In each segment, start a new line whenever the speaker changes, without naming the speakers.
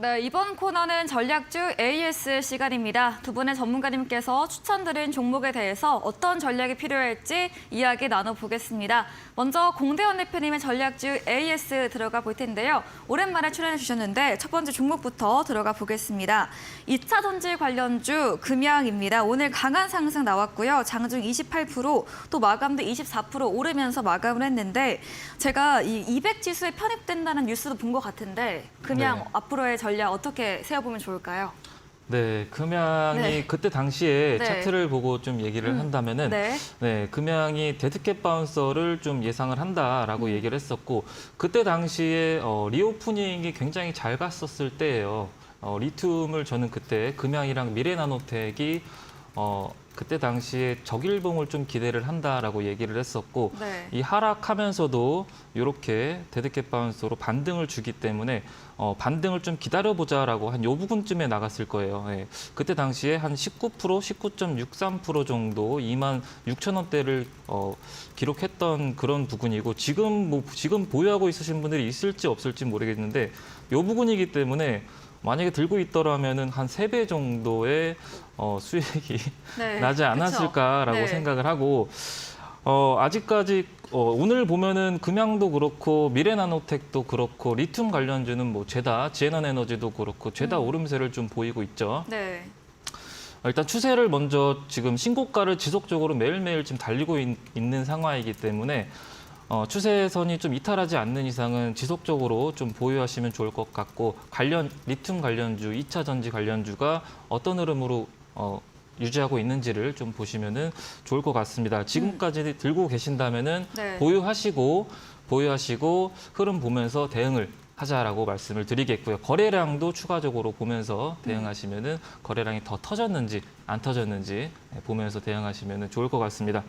네, 이번 코너는 전략주 AS 시간입니다. 두 분의 전문가님께서 추천드린 종목에 대해서 어떤 전략이 필요할지 이야기 나눠보겠습니다. 먼저 공대원 대표님의 전략주 AS 들어가 볼 텐데요. 오랜만에 출연해 주셨는데 첫 번째 종목부터 들어가 보겠습니다. 2차 전지 관련주 금양입니다. 오늘 강한 상승 나왔고요. 장중 28%, 또 마감도 24% 오르면서 마감을 했는데 제가 이 200 지수에 편입된다는 뉴스도 본 것 같은데 금양
네.
앞으로의 전략 어떻게 세워보면 좋을까요?
네, 금양이
네.
그때 당시에
네.
차트를 보고 좀 얘기를
음,
한다면은
네.
네, 금양이 데드캣 바운서를 좀 예상을 한다라고
음.
얘기를 했었고 그때 당시에 어, 리오프닝이 굉장히 잘 갔었을 때예요. 어, 리튬을 저는 그때 금양이랑 미래나노텍이 어, 그때 당시에 적일봉을 좀 기대를 한다라고 얘기를 했었고
네.
이 하락하면서도 이렇게 데드캣 바운스로 반등을 주기 때문에 어, 반등을 좀 기다려보자라고 한 요 부분쯤에 나갔을 거예요. 예. 그때 당시에 한 19%, 19.63% 정도 2만 6천 원대를 어, 기록했던 그런 부분이고 지금 뭐 지금 보유하고 있으신 분들이 있을지 없을지 모르겠는데 요 부분이기 때문에 만약에 들고 있더라면은 한 세 배 정도의 어, 수익이
네.
나지 않았을까라고?
네.
생각을 하고 어, 아직까지 어, 오늘 보면은 금양도 그렇고 미래나노텍도 그렇고 리튬 관련주는 뭐 죄다 지에너에너지도 그렇고 죄다
음.
오름세를 좀 보이고 있죠.
네.
어, 일단 추세를 먼저 지금 신고가를 지속적으로 매일매일 지금 달리고 있, 는 상황이기 때문에 어, 추세선이 좀 이탈하지 않는 이상은 지속적으로 좀 보유하시면 좋을 것 같고 관련 리튬 관련주, 2차 전지 관련주가 어떤 흐름으로 어, 유지하고 있는지를 좀 보시면은 좋을 것 같습니다. 지금까지 들고 계신다면은
네.
보유하시고 보유하시고 흐름 보면서 대응을 하자라고 말씀을 드리겠고요. 거래량도 추가적으로 보면서 대응하시면은 거래량이 더 터졌는지 안 터졌는지 보면서 대응하시면은 좋을 것 같습니다.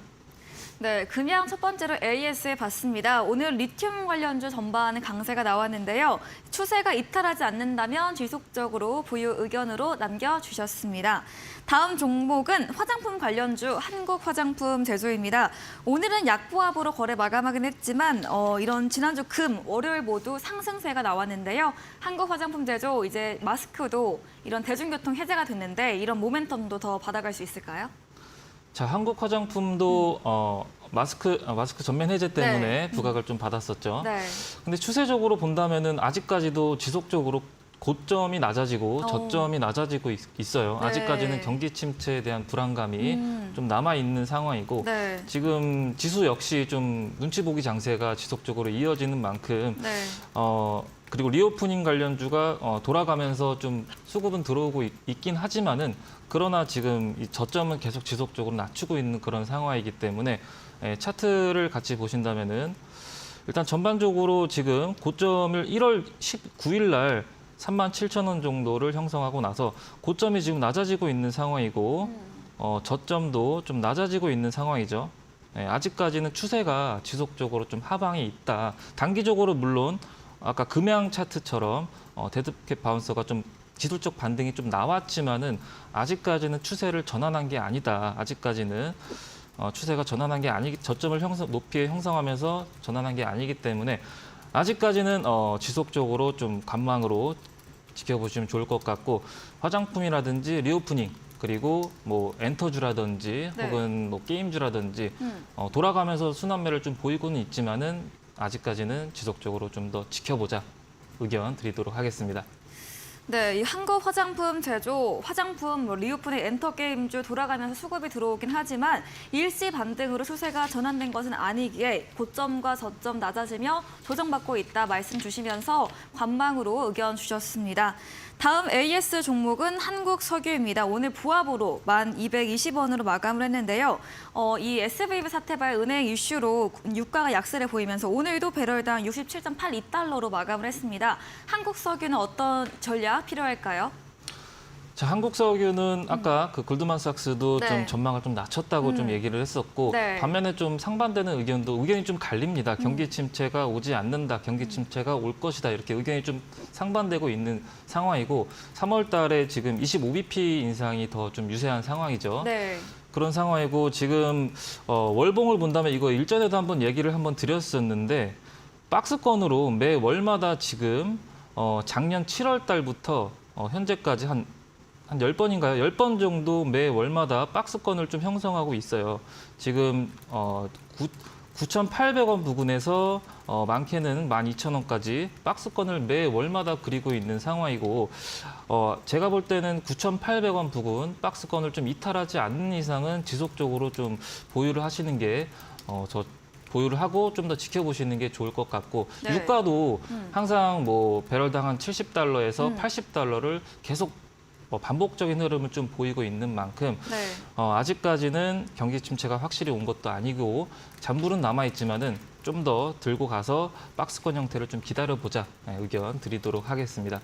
네, 금양 첫 번째로 AS에 봤습니다. 오늘 리튬 관련주 전반은 강세가 나왔는데요. 추세가 이탈하지 않는다면 지속적으로 보유 의견으로 남겨주셨습니다. 다음 종목은 화장품 관련주 한국 화장품 제조입니다. 오늘은 약보합으로 거래 마감하긴 했지만 어, 이런 지난주 금, 월요일 모두 상승세가 나왔는데요. 한국 화장품 제조 이제 마스크도 이런 대중교통 해제가 됐는데 이런 모멘텀도 더 받아갈 수 있을까요?
자, 한국 화장품도 어, 마스크 아, 마스크 전면 해제 때문에
네.
부각을 좀 받았었죠.
네.
근데 추세적으로 본다면은 아직까지도 지속적으로 고점이 낮아지고
어.
저점이 낮아지고 있, 어요
네.
아직까지는 경기 침체에 대한 불안감이
음.
좀 남아 있는 상황이고
네.
지금 지수 역시 좀 눈치 보기 장세가 지속적으로 이어지는 만큼
네.
어 그리고 리오프닝 관련주가 어, 돌아가면서 좀 수급은 들어오고 있, 긴 하지만은 그러나 지금 이 저점은 계속 지속적으로 낮추고 있는 그런 상황이기 때문에 예, 차트를 같이 보신다면은 일단 전반적으로 지금 고점을 1월 19일 날 3만 7천 원 정도를 형성하고 나서 고점이 지금 낮아지고 있는 상황이고 어, 저점도 좀 낮아지고 있는 상황이죠. 예, 아직까지는 추세가 지속적으로 좀 하방이 있다. 단기적으로 물론 아까 금양 차트처럼 어, 데드캣 바운서가 좀 지술적 반등이 좀 나왔지만은 아직까지는 추세를 전환한 게 아니다. 아직까지는 어, 추세가 전환한 게 아니기 저점을 형성 높이 형성하면서 전환한 게 아니기 때문에 아직까지는 어, 지속적으로 좀 관망으로 지켜보시면 좋을 것 같고 화장품이라든지 리오프닝 그리고 뭐 엔터주라든지
네.
혹은 뭐 게임주라든지
음.
어, 돌아가면서 순환매를 좀 보이고는 있지만은 아직까지는 지속적으로 좀 더 지켜보자 의견 드리도록 하겠습니다.
네, 이 한국 화장품 제조, 화장품, 뭐 리오프닝, 엔터게임주 돌아가면서 수급이 들어오긴 하지만 일시 반등으로 추세가 전환된 것은 아니기에 고점과 저점 낮아지며 조정받고 있다 말씀 주시면서 관망으로 의견 주셨습니다. 다음 AS 종목은 한국 석유입니다. 오늘 부합으로 1,220원으로 마감을 했는데요. 어, 이 SVB 사태발 은행 이슈로 유가가 약세를 보이면서 오늘도 배럴당 67.82달러로 마감을 했습니다. 한국 석유는 어떤 전략 필요할까요?
자, 한국 석유는 아까 그 골드만삭스도
음. 네.
좀 전망을 좀 낮췄다고
음.
좀 얘기를 했었고
네. 음.
반면에 좀 상반되는 의견도 의견이 좀 갈립니다. 경기 침체가 오지 않는다, 경기 침체가 올 것이다 이렇게 의견이 좀 상반되고 있는 상황이고 3월 달에 지금 25bp 인상이 더 좀 유세한 상황이죠.
네.
그런 상황이고 지금 어, 월봉을 본다면 이거 일전에도 한번 얘기를 한번 드렸었는데 박스권으로 매 월마다 지금 어, 작년 7월 달부터 어, 현재까지 한, 한 10번인가요? 10번 정도 매 월마다 박스권을 좀 형성하고 있어요. 지금 어, 9, 9,800원 부근에서 어, 많게는 12,000원까지 박스권을 매 월마다 그리고 있는 상황이고 어, 제가 볼 때는 9,800원 부근 박스권을 좀 이탈하지 않는 이상은 지속적으로 좀 보유를 하시는 게 어, 저 보유를 하고 좀 더 지켜보시는 게 좋을 것 같고
네.
유가도
음.
항상 뭐 배럴당 한 70달러에서
음.
80달러를 계속 뭐 반복적인 흐름을 좀 보이고 있는 만큼
네.
어, 아직까지는 경기 침체가 확실히 온 것도 아니고 잔불은 남아 있지만은 좀 더 들고 가서 박스권 형태를 좀 기다려 보자 네, 의견 드리도록 하겠습니다.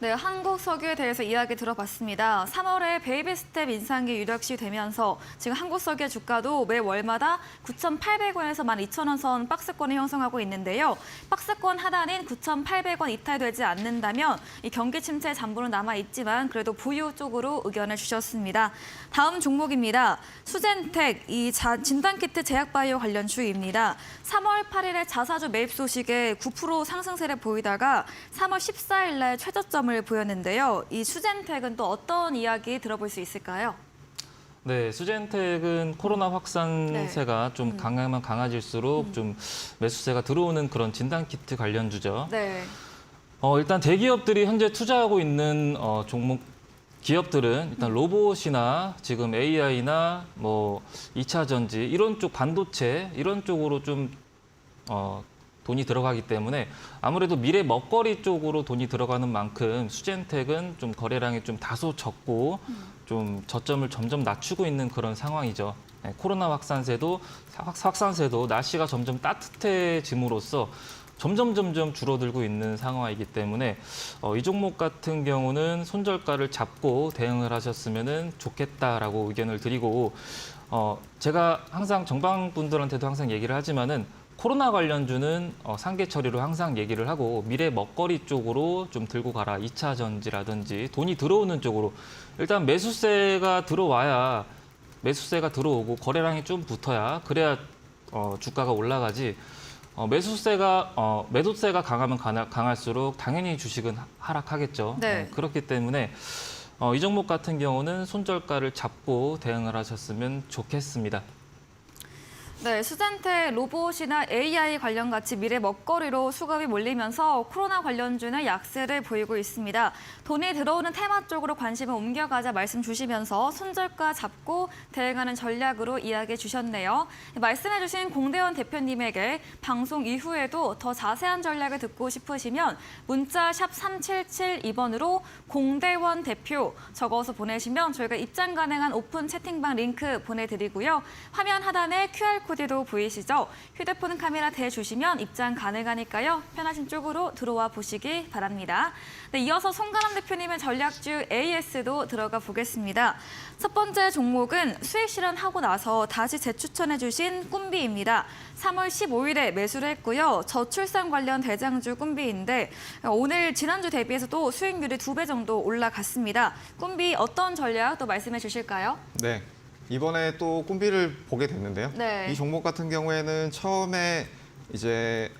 네, 한국 석유에 대해서 이야기 들어봤습니다. 3월에 베이비 스텝 인상이 유력시 되면서 지금 한국 석유의 주가도 매 월마다 9,800원에서 12,000원 선 박스권을 형성하고 있는데요. 박스권 하단인 9,800원 이탈되지 않는다면 이 경기 침체 잠부는 남아 있지만 그래도 보유 쪽으로 의견을 주셨습니다. 다음 종목입니다. 수젠텍 이 자- 진단키트 제약바이오 관련 주입니다. 3월 8일에 자사주 매입 소식에 9% 상승세를 보이다가 3월 14일 날 최저점 을 보였는데요. 이 수젠텍은 또 어떤 이야기 들어볼 수 있을까요?
네, 수젠텍은 코로나 확산세가 좀 강하면 강해질수록 좀 매수세가 들어오는 그런 진단 키트 관련주죠.
네.
어, 일단 대기업들이 현재 투자하고 있는 어, 종목 기업들은 일단 로봇이나 지금 AI나 뭐 2차 전지 이런 쪽 반도체 이런 쪽으로 좀 어, 돈이 들어가기 때문에 아무래도 미래 먹거리 쪽으로 돈이 들어가는 만큼 수젠텍은 좀 거래량이 좀 다소 적고 좀 저점을 점점 낮추고 있는 그런 상황이죠. 네, 코로나 확산세도 확- 확산세도 날씨가 점점 따뜻해짐으로써 점점 점점 줄어들고 있는 상황이기 때문에 어, 이 종목 같은 경우는 손절가를 잡고 대응을 하셨으면 좋겠다라고 의견을 드리고 어, 제가 항상 정방 분들한테도 항상 얘기를 하지만은 코로나 관련주는 어, 상계 처리로 항상 얘기를 하고 미래 먹거리 쪽으로 좀 들고 가라. 2차 전지라든지 돈이 들어오는 쪽으로 일단 매수세가 들어와야 매수세가 들어오고 거래량이 좀 붙어야 그래야 어, 주가가 올라가지. 어, 매수세가 어, 매도세가 강하면 강할, 강할수록 당연히 주식은 하- 하락하겠죠.
네.
그렇기 때문에 어, 이 종목 같은 경우는 손절가를 잡고 대응을 하셨으면 좋겠습니다.
네, 수젠텍 로봇이나 AI 관련 같이 미래 먹거리로 수급이 몰리면서 코로나 관련주는 약세를 보이고 있습니다. 돈이 들어오는 테마 쪽으로 관심을 옮겨가자 말씀 주시면서 손절가 잡고 대응하는 전략으로 이야기해 주셨네요. 말씀해 주신 공대원 대표님에게 방송 이후에도 더 자세한 전략을 듣고 싶으시면 문자 샵 3772번으로 공대원 대표 적어서 보내시면 저희가 입장 가능한 오픈 채팅방 링크 보내드리고요. 화면 하단에 QR코드 도 보이시죠? 휴대폰 카메라 대주시면 입장 가능하니까요. 편하신 쪽으로 들어와 보시기 바랍니다. 네, 이어서 송가람 대표님의 전략주 AS도 들어가 보겠습니다. 첫 번째 종목은 수익 실현하고 나서 다시 재추천해 주신 꿈비입니다. 3월 15일에 매수를 했고요. 저출산 관련 대장주 꿈비인데 오늘 지난주 대비해서도 수익률이 두 배 정도 올라갔습니다. 꿈비 어떤 전략 또 말씀해 주실까요?
네. 이번에 또 꿈비를 보게 됐는데요.
네.
이 종목 같은 경우에는 처음에 이제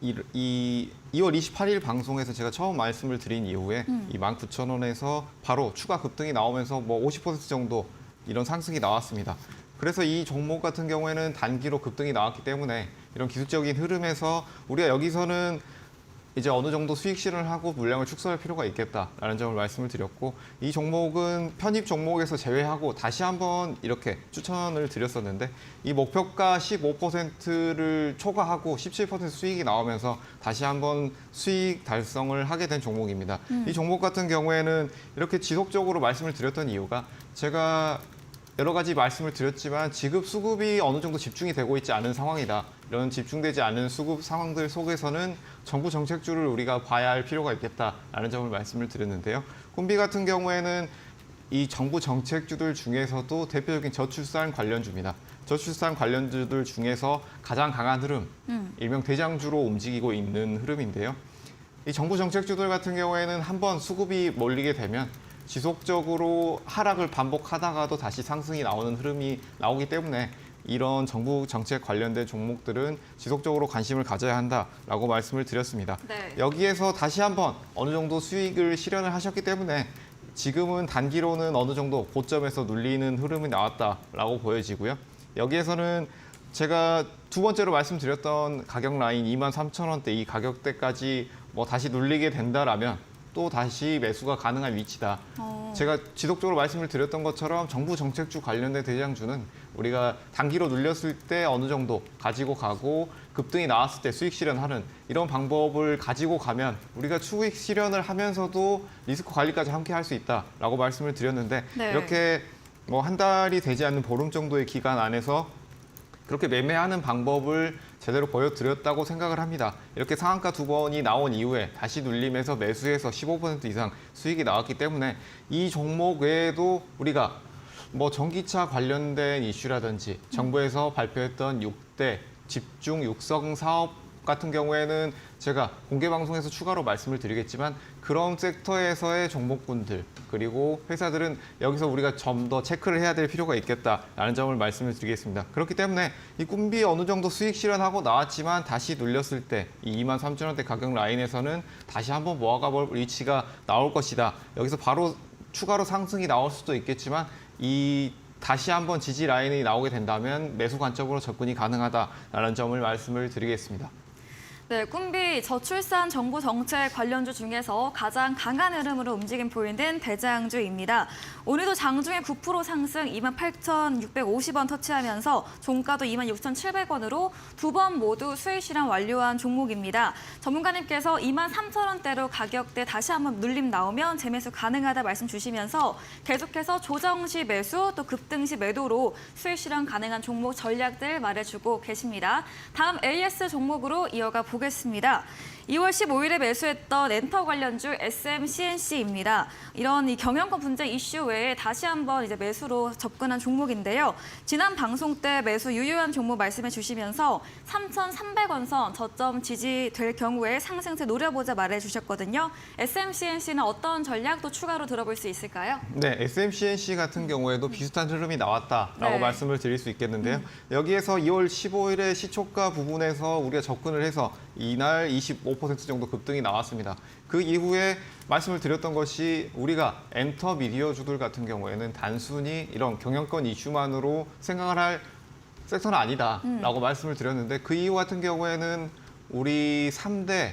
이, 이 2월 28일 방송에서 제가 처음 말씀을 드린 이후에
음.
이 19,000원에서 바로 추가 급등이 나오면서 뭐 50% 정도 이런 상승이 나왔습니다. 그래서 이 종목 같은 경우에는 단기로 급등이 나왔기 때문에 이런 기술적인 흐름에서 우리가 여기서는 이제 어느 정도 수익 실현을 하고 물량을 축소할 필요가 있겠다라는 점을 말씀을 드렸고 이 종목은 편입 종목에서 제외하고 다시 한번 이렇게 추천을 드렸었는데 이 목표가 15%를 초과하고 17% 수익이 나오면서 다시 한번 수익 달성을 하게 된 종목입니다. 이 종목 같은 경우에는 이렇게 지속적으로 말씀을 드렸던 이유가 제가 여러 가지 말씀을 드렸지만 지급 수급이 어느 정도 집중이 되고 있지 않은 상황이다. 이런 집중되지 않은 수급 상황들 속에서는 정부 정책주를 우리가 봐야 할 필요가 있겠다라는 점을 말씀을 드렸는데요. 꿈비 같은 경우에는 이 정부 정책주들 중에서도 대표적인 저출산 관련주입니다. 저출산 관련주들 중에서 가장 강한 흐름,
음.
일명 대장주로 움직이고 있는 흐름인데요. 이 정부 정책주들 같은 경우에는 한번 수급이 몰리게 되면 지속적으로 하락을 반복하다가도 다시 상승이 나오는 흐름이 나오기 때문에 이런 정부 정책 관련된 종목들은 지속적으로 관심을 가져야 한다라고 말씀을 드렸습니다.
네.
여기에서 다시 한번 어느 정도 수익을 실현을 하셨기 때문에 지금은 단기로는 어느 정도 고점에서 눌리는 흐름이 나왔다라고 보여지고요. 여기에서는 제가 두 번째로 말씀드렸던 가격 라인 2만 3천 원대 이 가격대까지 뭐 다시 눌리게 된다라면 또 다시 매수가 가능한 위치다.
어.
제가 지속적으로 말씀을 드렸던 것처럼 정부 정책주 관련된 대장주는 우리가 단기로 눌렸을 때 어느 정도 가지고 가고 급등이 나왔을 때 수익 실현하는 이런 방법을 가지고 가면 우리가 수익 실현을 하면서도 리스크 관리까지 함께 할 수 있다라고 말씀을 드렸는데
네.
이렇게 뭐 한 달이 되지 않는 보름 정도의 기간 안에서 그렇게 매매하는 방법을 제대로 보여드렸다고 생각을 합니다. 이렇게 상한가 두 번이 나온 이후에 다시 눌림에서 매수해서 15% 이상 수익이 나왔기 때문에 이 종목 외에도 우리가 뭐 전기차 관련된 이슈라든지 정부에서 발표했던 6대 집중 육성 사업 같은 경우에는 제가 공개 방송에서 추가로 말씀을 드리겠지만 그런 섹터에서의 종목군들 그리고 회사들은 여기서 우리가 좀 더 체크를 해야 될 필요가 있겠다라는 점을 말씀을 드리겠습니다. 그렇기 때문에 이 꿈비 어느 정도 수익 실현하고 나왔지만 다시 눌렸을 때 이 2만 3천 원대 가격 라인에서는 다시 한번 모아가 볼 위치가 나올 것이다. 여기서 바로 추가로 상승이 나올 수도 있겠지만 이 다시 한번 지지 라인이 나오게 된다면 매수 관점으로 접근이 가능하다라는 점을 말씀을 드리겠습니다.
네, 꿈비 저출산 정부 정책 관련주 중에서 가장 강한 흐름으로 움직임 보이는 대장주입니다. 오늘도 장중에 9% 상승 28,650원 터치하면서 종가도 26,700원으로 두 번 모두 수익 실현 완료한 종목입니다. 전문가님께서 23,000원대로 가격대 다시 한번 눌림 나오면 재매수 가능하다 말씀 주시면서 계속해서 조정 시 매수 또 급등 시 매도로 수익 실현 가능한 종목 전략들 말해주고 계십니다. 다음 AS 종목으로 이어가 보겠습니다. 보겠습니다. 2월 15일에 매수했던 엔터 관련주 SMCNC입니다. 이런 이 경영권 분쟁 이슈 외에 다시 한번 이제 매수로 접근한 종목인데요. 지난 방송 때 매수 유효한 종목 말씀해 주시면서 3,300원 선 저점 지지될 경우에 상승세 노려보자 말해 주셨거든요. SMCNC는 어떤 전략도 추가로 들어볼 수 있을까요?
네, SMCNC 같은 경우에도 비슷한 흐름이 나왔다라고
네.
말씀을 드릴 수 있겠는데요. 여기에서 2월 15일에 시초가 부분에서 우리가 접근을 해서 이날 25% 정도 급등이 나왔습니다. 그 이후에 말씀을 드렸던 것이 우리가 엔터 미디어주들 같은 경우에는 단순히 이런 경영권 이슈만으로 생각을 할 섹터는 아니다라고 말씀을 드렸는데 그 이후 같은 경우에는 우리 3대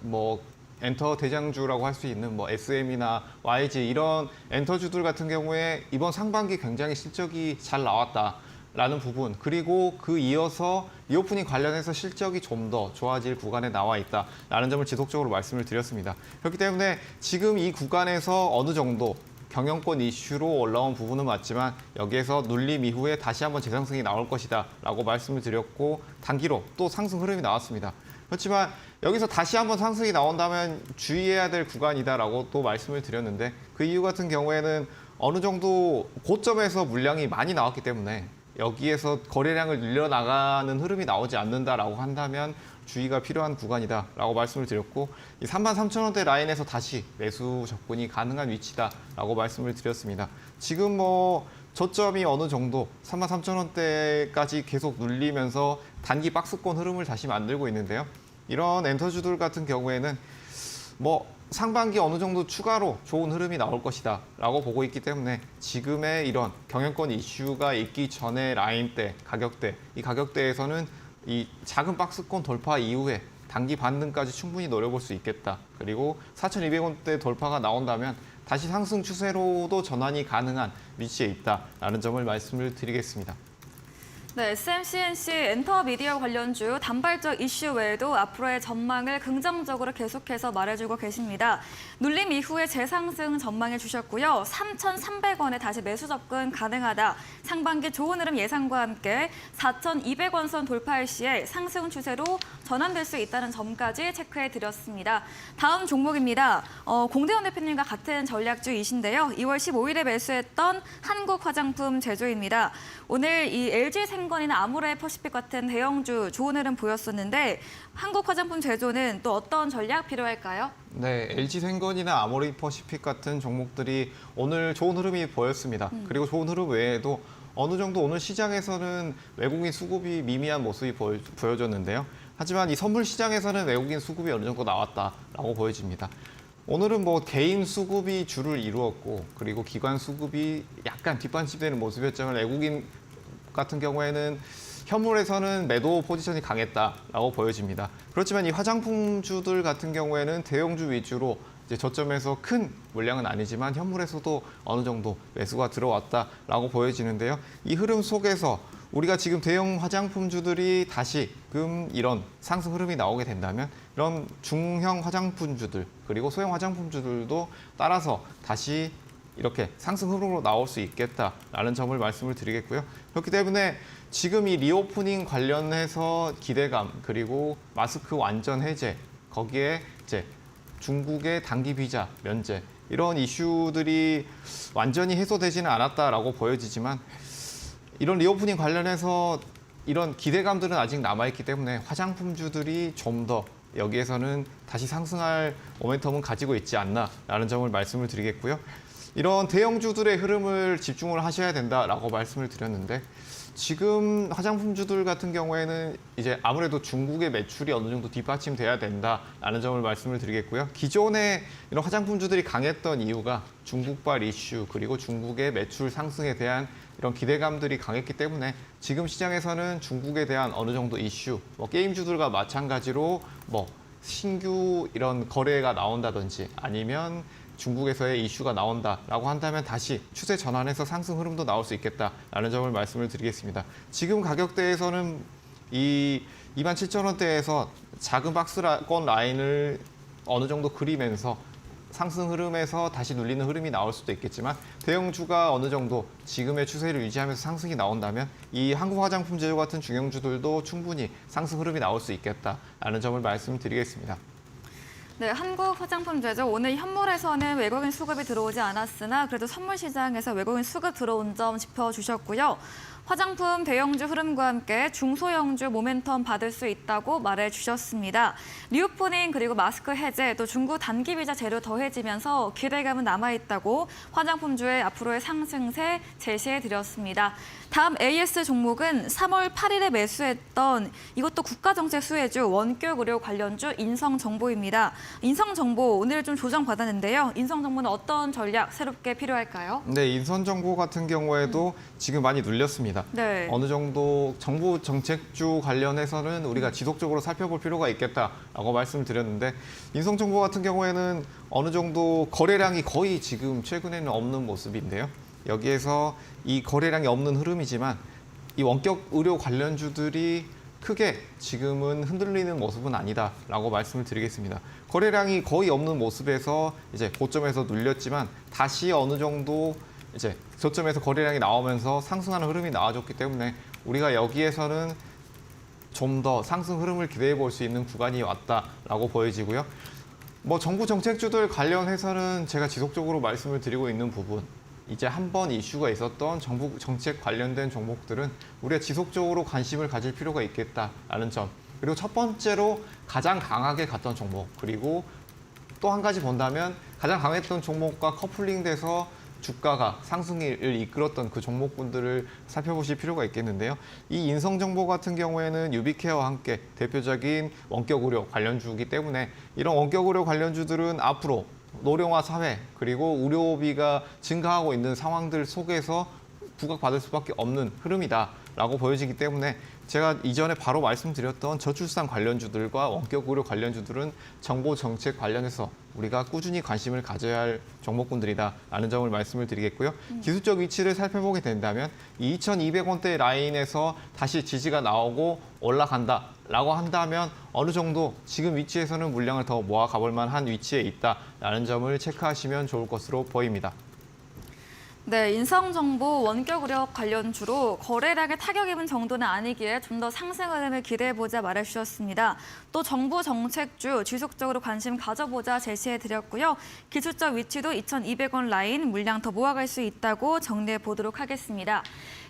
뭐 엔터 대장주라고 할 수 있는 뭐 SM이나 YG 이런 엔터주들 같은 경우에 이번 상반기 굉장히 실적이 잘 나왔다 라는 부분 그리고 그 이어서 리오프닝 관련해서 실적이 좀 더 좋아질 구간에 나와 있다라는 점을 지속적으로 말씀을 드렸습니다. 그렇기 때문에 지금 이 구간에서 어느 정도 경영권 이슈로 올라온 부분은 맞지만 여기에서 눌림 이후에 다시 한번 재상승이 나올 것이다 라고 말씀을 드렸고 단기로 또 상승 흐름이 나왔습니다. 그렇지만 여기서 다시 한번 상승이 나온다면 주의해야 될 구간이다라고 또 말씀을 드렸는데 그 이유 같은 경우에는 어느 정도 고점에서 물량이 많이 나왔기 때문에 여기에서 거래량을 늘려나가는 흐름이 나오지 않는다라고 한다면 주의가 필요한 구간이다라고 말씀을 드렸고 이 3만 3천 원대 라인에서 다시 매수 접근이 가능한 위치다라고 말씀을 드렸습니다. 지금 뭐 저점이 어느 정도 3만 3천 원대까지 계속 눌리면서 단기 박스권 흐름을 다시 만들고 있는데요. 이런 엔터주들 같은 경우에는 뭐 상반기 어느 정도 추가로 좋은 흐름이 나올 것이다 라고 보고 있기 때문에 지금의 이런 경영권 이슈가 있기 전에 라인대, 가격대 이 가격대에서는 이 작은 박스권 돌파 이후에 단기 반등까지 충분히 노려볼 수 있겠다 그리고 4,200원대 돌파가 나온다면 다시 상승 추세로도 전환이 가능한 위치에 있다라는 점을 말씀을 드리겠습니다.
네, SMCNC 엔터 미디어 관련주 단발적 이슈 외에도 앞으로의 전망을 긍정적으로 계속해서 말해주고 계십니다. 눌림 이후에 재상승 전망해 주셨고요. 3,300원에 다시 매수 접근 가능하다. 상반기 좋은 흐름 예상과 함께 4,200원 선 돌파할 시에 상승 추세로 전환될 수 있다는 점까지 체크해 드렸습니다. 다음 종목입니다. 어, 공대원 대표님과 같은 전략주이신데요. 2월 15일에 매수했던 한국 화장품 제조입니다. 오늘 이 LG 생 건이나 아모레 퍼시픽 같은 대형주 좋은 흐름 보였었는데 한국 화장품 제조는 또 어떤 전략 필요할까요?
네, LG 생건이나 아모레 퍼시픽 같은 종목들이 오늘 좋은 흐름이 보였습니다. 그리고 좋은 흐름 외에도 어느 정도 오늘 시장에서는 외국인 수급이 미미한 모습이 보여, 보여졌는데요. 하지만 이 선물 시장에서는 외국인 수급이 어느 정도 나왔다라고 보여집니다. 오늘은 뭐 개인 수급이 주를 이루었고 그리고 기관 수급이 약간 뒷받침되는 모습이었지만 외국인 같은 경우에는 현물에서는 매도 포지션이 강했다라고 보여집니다. 그렇지만 이 화장품주들 같은 경우에는 대형주 위주로 이제 저점에서 큰 물량은 아니지만 현물에서도 어느 정도 매수가 들어왔다라고 보여지는데요. 이 흐름 속에서 우리가 지금 대형 화장품주들이 다시금 이런 상승 흐름이 나오게 된다면 이런 중형 화장품주들 그리고 소형 화장품주들도 따라서 다시 이렇게 상승 흐름으로 나올 수 있겠다라는 점을 말씀을 드리겠고요. 그렇기 때문에 지금 이 리오프닝 관련해서 기대감 그리고 마스크 완전 해제 거기에 이제 중국의 단기 비자 면제 이런 이슈들이 완전히 해소되지는 않았다라고 보여지지만 이런 리오프닝 관련해서 이런 기대감들은 아직 남아있기 때문에 화장품주들이 좀 더 여기에서는 다시 상승할 모멘텀은 가지고 있지 않나라는 점을 말씀을 드리겠고요. 이런 대형주들의 흐름을 집중을 하셔야 된다라고 말씀을 드렸는데 지금 화장품주들 같은 경우에는 이제 아무래도 중국의 매출이 어느 정도 뒷받침돼야 된다라는 점을 말씀을 드리겠고요. 기존에 이런 화장품주들이 강했던 이유가 중국발 이슈 그리고 중국의 매출 상승에 대한 이런 기대감들이 강했기 때문에 지금 시장에서는 중국에 대한 어느 정도 이슈, 뭐 게임주들과 마찬가지로 뭐 신규 이런 거래가 나온다든지 아니면 중국에서의 이슈가 나온다라고 한다면 다시 추세 전환해서 상승 흐름도 나올 수 있겠다라는 점을 말씀을 드리겠습니다. 지금 가격대에서는 이 27,000원대에서 작은 박스권 라인을 어느 정도 그리면서 상승 흐름에서 다시 눌리는 흐름이 나올 수도 있겠지만 대형주가 어느 정도 지금의 추세를 유지하면서 상승이 나온다면 이 한국 화장품 제조 같은 중형주들도 충분히 상승 흐름이 나올 수 있겠다라는 점을 말씀드리겠습니다.
네, 한국 화장품 제조 오늘 현물에서는 외국인 수급이 들어오지 않았으나 그래도 선물 시장에서 외국인 수급 들어온 점 짚어주셨고요. 화장품 대형주 흐름과 함께 중소형주 모멘텀 받을 수 있다고 말해주셨습니다. 리오프닝 그리고 마스크 해제 또 중국 단기 비자 재료 더해지면서 기대감은 남아있다고 화장품주의 앞으로의 상승세 제시해드렸습니다. 다음 AS 종목은 3월 8일에 매수했던 이것도 국가정책 수혜주 원격 의료 관련주 인성정보입니다. 인성정보 오늘 좀 조정받았는데요. 인성정보는 어떤 전략 새롭게 필요할까요?
네, 인선 정보 같은 경우에도 지금 많이 눌렸습니다.
네.
어느 정도 정부 정책주 관련해서는 우리가 지속적으로 살펴볼 필요가 있겠다라고 말씀드렸는데 인성 정보 같은 경우에는 어느 정도 거래량이 거의 지금 최근에는 없는 모습인데요. 여기에서 이 거래량이 없는 흐름이지만 이 원격 의료 관련주들이 크게 지금은 흔들리는 모습은 아니다라고 말씀을 드리겠습니다. 거래량이 거의 없는 모습에서 이제 고점에서 눌렸지만 다시 어느 정도 이제 저점에서 거래량이 나오면서 상승하는 흐름이 나와줬기 때문에 우리가 여기에서는 좀 더 상승 흐름을 기대해 볼 수 있는 구간이 왔다라고 보여지고요. 뭐 정부 정책주들 관련해서는 제가 지속적으로 말씀을 드리고 있는 부분 이제 한 번 이슈가 있었던 정부 정책 관련된 종목들은 우리가 지속적으로 관심을 가질 필요가 있겠다라는 점 그리고 첫 번째로 가장 강하게 갔던 종목 그리고 또 한 가지 본다면 가장 강했던 종목과 커플링돼서 주가가 상승을 이끌었던 그 종목군들을 살펴보실 필요가 있겠는데요. 이 인성정보 같은 경우에는 유비케어와 함께 대표적인 원격 의료 관련주이기 때문에 이런 원격 의료 관련주들은 앞으로 노령화 사회 그리고 의료비가 증가하고 있는 상황들 속에서 부각받을 수밖에 없는 흐름이다라고 보여지기 때문에 제가 이전에 바로 말씀드렸던 저출산 관련주들과 원격 의료 관련주들은 정보 정책 관련해서 우리가 꾸준히 관심을 가져야 할 종목군들이다라는 점을 말씀을 드리겠고요. 기술적 위치를 살펴보게 된다면 이 2,200원대 라인에서 다시 지지가 나오고 올라간다 라고 한다면 어느 정도 지금 위치에서는 물량을 더 모아 가볼 만한 위치에 있다라는 점을 체크하시면 좋을 것으로 보입니다.
네, 인성정보 원격 의료 관련 주로 거래량에 타격 입은 정도는 아니기에 좀 더 상승 흐름을 기대해보자 말해주셨습니다. 또 정부 정책주 지속적으로 관심 가져보자 제시해드렸고요. 기술적 위치도 2,200원 라인 물량 더 모아갈 수 있다고 정리해 보도록 하겠습니다.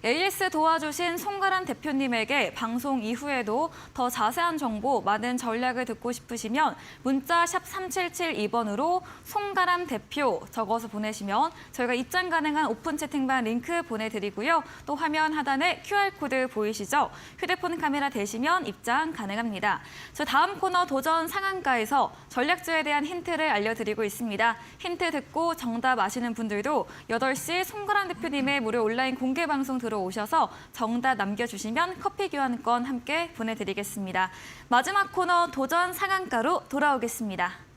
AS 도와주신 송가람 대표님에게 방송 이후에도 더 자세한 정보, 많은 전략을 듣고 싶으시면 문자 샵 3772번으로 송가람 대표 적어서 보내시면 저희가 입장 가능한 오픈 채팅방 링크 보내드리고요. 또 화면 하단에 QR코드 보이시죠? 휴대폰 카메라 대시면 입장 가능합니다. 저 다음 코너 도전 상한가에서 전략주에 대한 힌트를 알려드리고 있습니다. 힌트 듣고 정답 아시는 분들도 8시 송가람 대표님의 무료 온라인 공개 방송 들어오셔서 정답 남겨주시면 커피 교환권 함께 보내드리겠습니다. 마지막 코너 도전 상한가로 돌아오겠습니다.